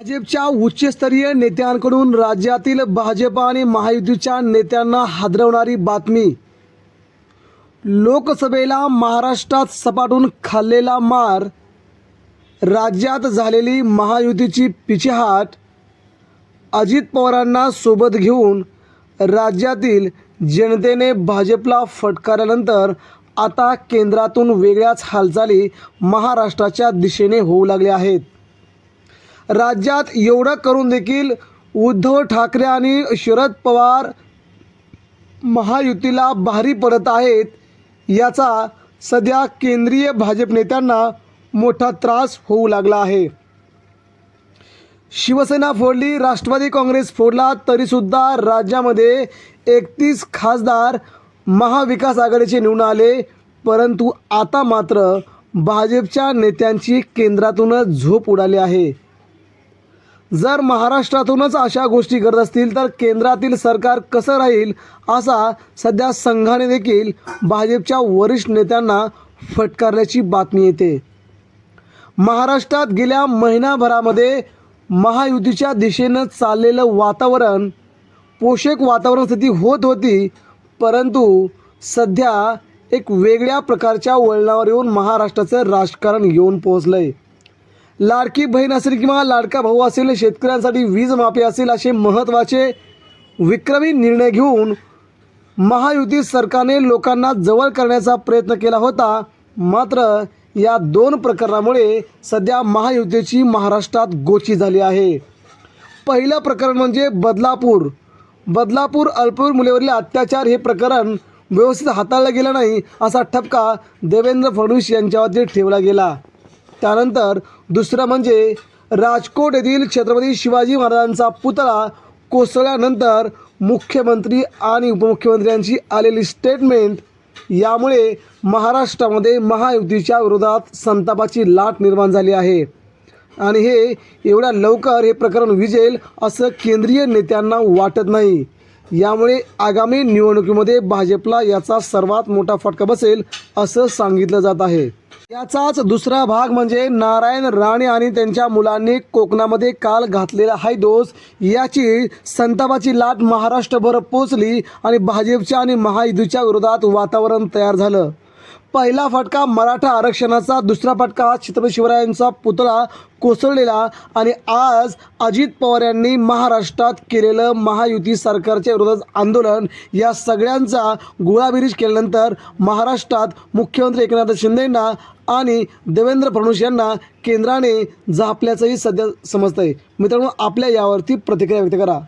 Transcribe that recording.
भाजपच्या उच्चस्तरीय नेत्यांकडून राज्यातील भाजप आणि महायुतीच्या नेत्यांना हादरवणारी बातमी. लोकसभेला महाराष्ट्रात सपाटून खाल्लेला मार राज्यात झालेली महायुतीची पिछेहाट अजित पवारांना सोबत घेऊन राज्यातील जनतेने भाजपला फटकारल्यानंतर आता केंद्रातून वेगळ्याच हालचाली महाराष्ट्राच्या दिशेने होऊ लागल्या आहेत. राज्यात एवढं करून देखील उद्धव ठाकरे आणि शरद पवार महायुतीला भारी पडत आहेत याचा सध्या केंद्रीय भाजप नेत्यांना मोठा त्रास होऊ लागला आहे. शिवसेना फोडली राष्ट्रवादी काँग्रेस फोडला तरीसुद्धा राज्यामध्ये एकतीस खासदार महाविकास आघाडीचे निवडून आले परंतु आता मात्र भाजपच्या नेत्यांची केंद्रातूनच झोप उडाली आहे. जर महाराष्ट्रातूनच अशा गोष्टी करत असतील तर केंद्रातील सरकार कसं राहील असा सध्या संघाने देखील भाजपच्या वरिष्ठ नेत्यांना फटकारल्याची बातमी येते. महाराष्ट्रात गेल्या महिनाभरामध्ये महायुतीच्या दिशेनं चाललेलं वातावरण पोषक वातावरण स्थिती होत होती परंतु सध्या एक वेगळ्या प्रकारच्या वळणावर येऊन महाराष्ट्राचं राजकारण येऊन पोहोचलं आहे लाडकी बहीण असेल किंवा लाडका भाऊ असेल शेतकऱ्यांसाठी वीज माफी असेल असे महत्त्वाचे विक्रमी निर्णय घेऊन महायुती सरकारने लोकांना जवळ करण्याचा प्रयत्न केला होता. मात्र या दोन प्रकरणामुळे सध्या महायुतीची महाराष्ट्रात गोची झाली आहे. पहिलं प्रकरण म्हणजे बदलापूर. बदलापूर अल्पवयीन मुलीवरील अत्याचार हे प्रकरण व्यवस्थित हाताळलं गेलं नाही असा ठपका देवेंद्र फडणवीस यांच्यावरती ठेवला गेला. त्यानंतर दुसरं म्हणजे राजकोट येथील छत्रपती शिवाजी महाराजांचा पुतळा कोसळल्यानंतर मुख्यमंत्री आणि उपमुख्यमंत्र्यांची आलेली स्टेटमेंट यामुळे महाराष्ट्रामध्ये महायुतीच्या विरोधात संतापाची लाट निर्माण झाली आहे. आणि हे एवढ्या लवकर हे प्रकरण विजेल असं केंद्रीय नेत्यांना वाटत नाही. यामुळे आगामी निवडणुकीमध्ये भाजपला याचा सर्वात मोठा फटका बसेल असं सांगितलं जात आहे. याचाच दुसरा भाग म्हणजे नारायण राणे आणि त्यांच्या मुलांनी कोकणामध्ये काल घातलेला हायदोस याची संतापाची लाट महाराष्ट्रभर पोचली आणि भाजपच्या आणि महायुतीच्या विरोधात वातावरण तयार झालं. पहिला फटका मराठा आरक्षणाचा दुसरा फटका छत्रपती शिवरायांचा पुतळा कोसळलेला आणि आज अजित पवार यांनी महाराष्ट्रात केलेलं महायुती सरकारच्या विरोधात आंदोलन या सगळ्यांचा गोळाबिरीज केल्यानंतर महाराष्ट्रात मुख्यमंत्री एकनाथ शिंदेंना आणि देवेंद्र फडणवीस यांना केंद्राने झापल्याचंही सध्या समजतं आहे मित्रांनो आपल्या यावरती प्रतिक्रिया व्यक्त करा.